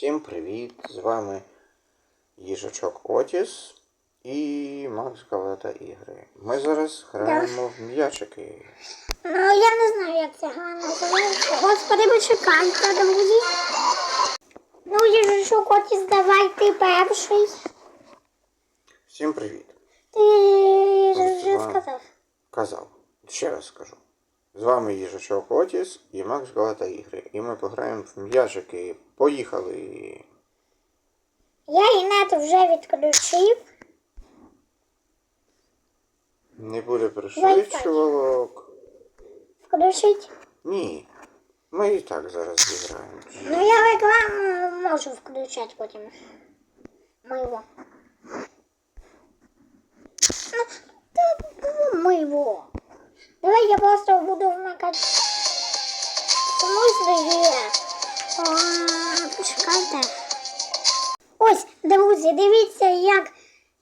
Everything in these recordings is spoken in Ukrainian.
Всім привіт! З вами їжачок Отіс і Макс Галета Ігри. Ми зараз граємо в м'ячики. Ну, я не знаю, як ця гра називається. Господи, почекайте, друзі. Ну, їжачок Отіс, давай ти перший. Всім привіт! Ти вже сказав. Казав. Ще раз скажу. З вами їжачок Отіс і Макс Галета Ігри. І ми пограємо в м'ячики. Поїхали! Я інет вже відключив. Не буде пришвидшувалок. Включить. Ні. Ми і так зараз зіграємо. Ну, я рекламу можу включати потім. Моего. Ну, моего. Давай я просто буду вмикати. В смысле Почекайте. Ось, друзі, дивіться, як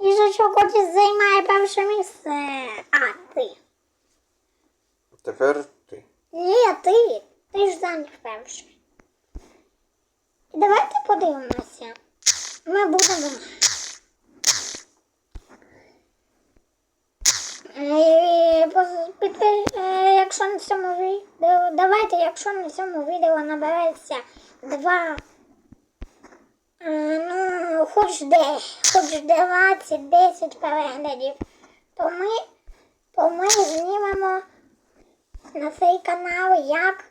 їжачок Отіс займає перше місце. А, ти. Тепер ти. Ні, ти. Ти ж зайняв перший. Давайте подивимося. Ми будемо. Е, е, Якщо на цьому відео, давайте, якщо на цьому відео набереться два, ну, хоч де, хоч 20-10 переглядів, то ми, то ми знімемо на цей канал, як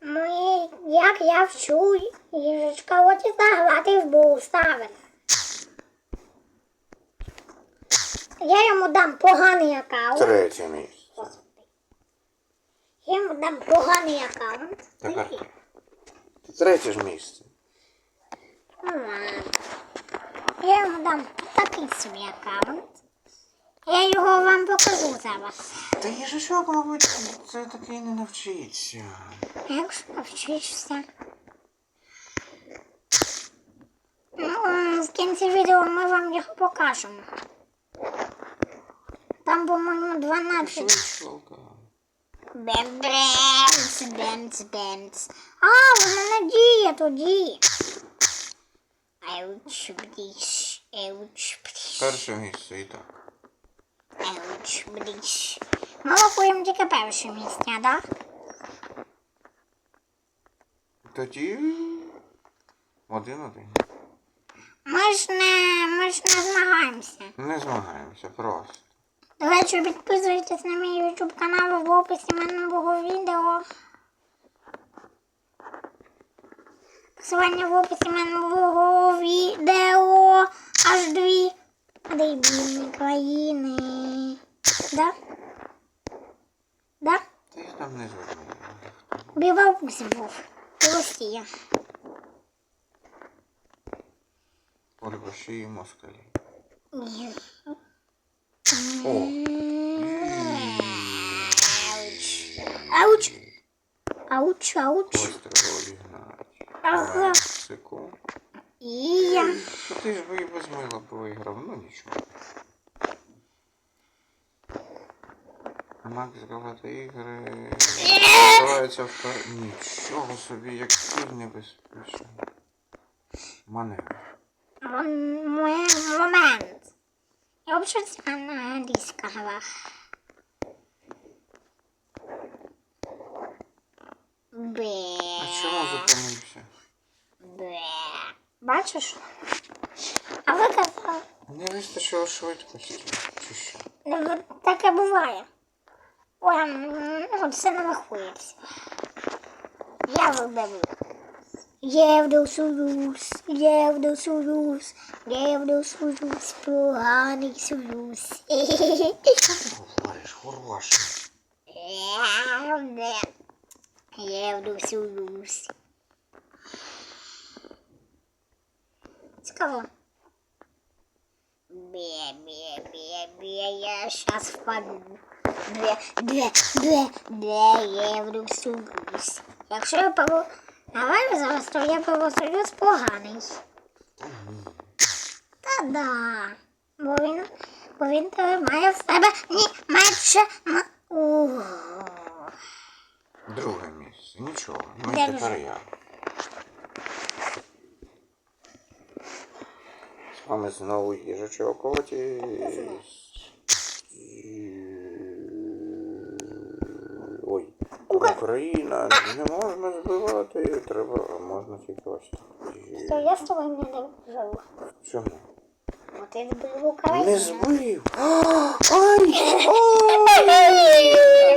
ми, як я вчу їжачка Отіса грати в Буставен. Я йому дам поганий аккаунт. Третє місце. Я йому дам поганий аккаунт. Тепер третє ж місце. Ладно. Я йому дам такий собі аккаунт. Я його вам покажу зараз. Та їжачок, мабуть, це такий не навчиться. Якщо навчишся. Ну, в кінці відео ми вам його покажемо. Там, по-моєму, 12. Швидшвалка. Бем-бемс, бемс, бемс. А, вона не діє тоді. Еуч, бліш, еуч, бліш, Перше місце і так. еуч, бліш. Ми рахуємо тільки перше місце, так? Тоді один-один. Ми ж не, ми ж не змагаємося. Не змагаємося, просто. До речі, підписуйтесь на мій YouTube канал в описі минулого відео. Посилання в описі минулого відео. Аж дві дебільні країни. Да? Да? Їх там не жодної. Білорусь був. Росія. Орбаші і москалі. Ні. О, Ауч. Ауч, ауч. ось треба обігнати. Ага. Мексику. І я. Ти ж би і без мила виграв, ну нічого. Макс Галата ігри. Називається втор... Нічого собі, як сир небезпечний. Маневр. Момент. Я взагалі англійська гра. Бе. А чому зупинився? Бе. Бачиш? А ви казали, Не вистачило швидкості. Чи що? ну, таке буває. Ой, м, ну, це не рахується. Я виберу. Євдосоюз, Євдосоюз, Євдосоюз, поганий союз. Говориш, хороший. Євде. Цікаво. Бе, бе, бе, бе, я щас впаду. Бе, бе, бе, бе, Євросоюз. Якщо я погу... Давай зараз, то я Євросоюз поганий. Та да. Бо він, бо він тебе має в себе, ні, має ще. Друге місце. Нічого. Ну Де тепер я. З вами знову їжачок Отіс. І... Ой, Україна не можна збивати, треба, а можна тільки ось так. То я з тобою не дружу. Чому? Бо ти збив Україну. Не збив! Ай! Ой!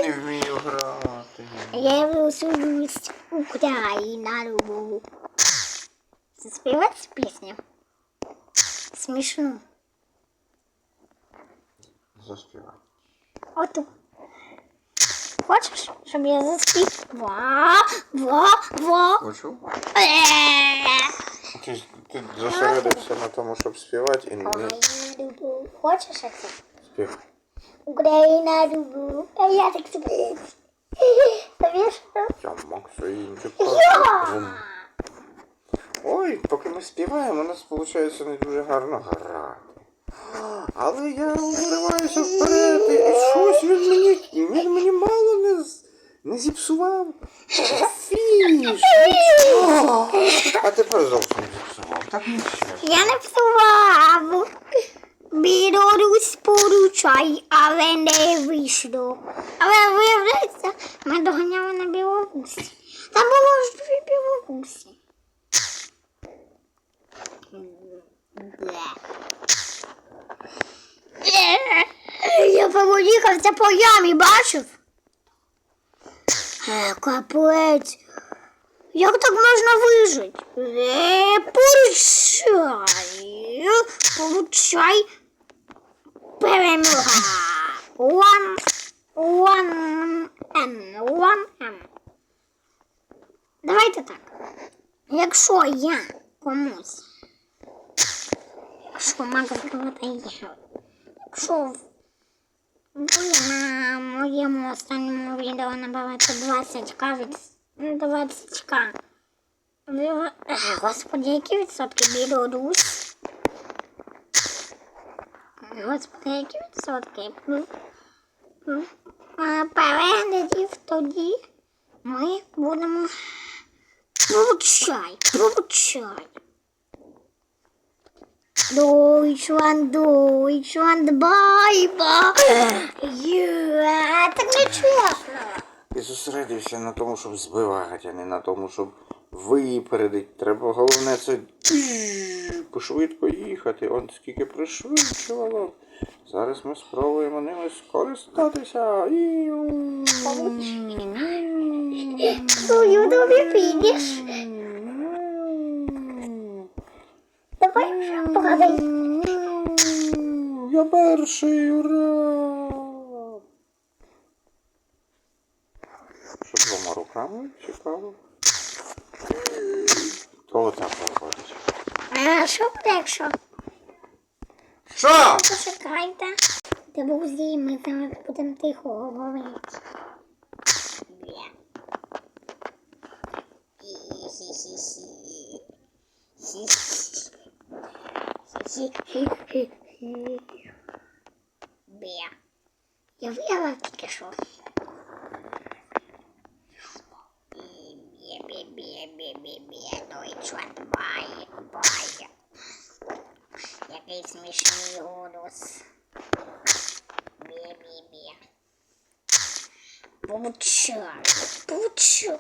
Не вмію грати. Я висунусь Україна любу. Заспівати пісню? Смішну. Заспівай. Оту. Хочеш, щоб я заспів? Ва, ва, ва. Почув? Е. Ти, ти зосередився на тому, щоб співати і не Україна любу. Хочеш це? співай. Україна любу. А я так спів. Тобі що? Я Максим, Я! Ой, поки ми співаємо, у нас виходить не дуже гарно грати. Але я вириваюся вперед, і щось він мені, він мені мало не, не зіпсував. Фініш! А тепер зовсім зіпсував. Так нічого. Я не псував. Білорусь поручай, але не вийшло. Але виявляється, ми доганяли на Білорусі. Там було ж дві Білорусі. Е, Я повоїхався по ямі, бачив? Е, Капець. Як так можна вижити? Е, Получай. Получай. Перемога. One, one M. Давайте так. Якщо я комусь. Якщо Макс Галата їхав. Якщо на моєму останньому відео набавите 20к від 20к. Е, господи, які відсотки Білорусь? Господи, які відсотки? Переглядів тоді ми будемо. Получай, получай. Deutschland, Deutschland, bye bye. Так не чесно. І зосередився на тому, щоб збивати, а не на тому, щоб випередити. Треба головне це пошвидко їхати. Он скільки пришвидшувало. Зараз ми спробуємо ними скористатися. Я перший, ура! Що двома руками? Цікаво. То отак виходить. А що буде, якщо? Що? Почекайте. Друзі, ми зараз будемо тихо говорити. Бля. Хі-хі-хі-хі. Бля. Я виграв тільки що. Бє-бє-бє-бє-бє-бє. Deutschland, бай, бай. Який смішний голос. Бє-бє-бє. Получай, получай.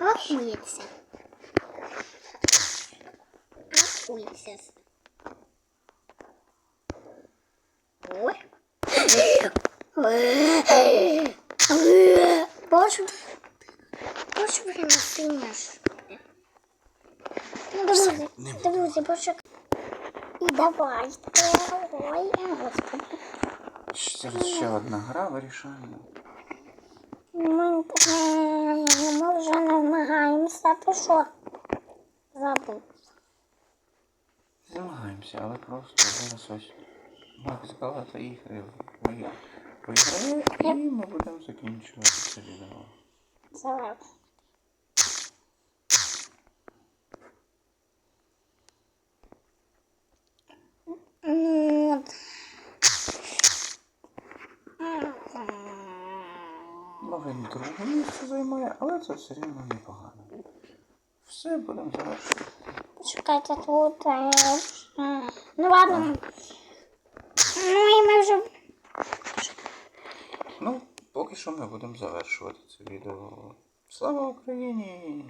О, Рахується. Рахується. Рахується. Ой. Боже, Боже, время сильніш. Ну, друзі, друзі, почекай. І давайте. Ой, господи. Зараз ще одна гра вирішальна. Ми, е, ми вже не вмагаємося, ти що? Забув. Змагаємося, але просто зараз ось Макс Галата ігри виграє. Поїхали і ми будемо закінчувати це відео. Давай. Він друге місце займає, але це все рівно непогано. Все, будемо завершувати. Почекайте тут. е, Ну ладно. Ну і ми вже. Ну, поки що ми будемо завершувати це відео. Слава Україні!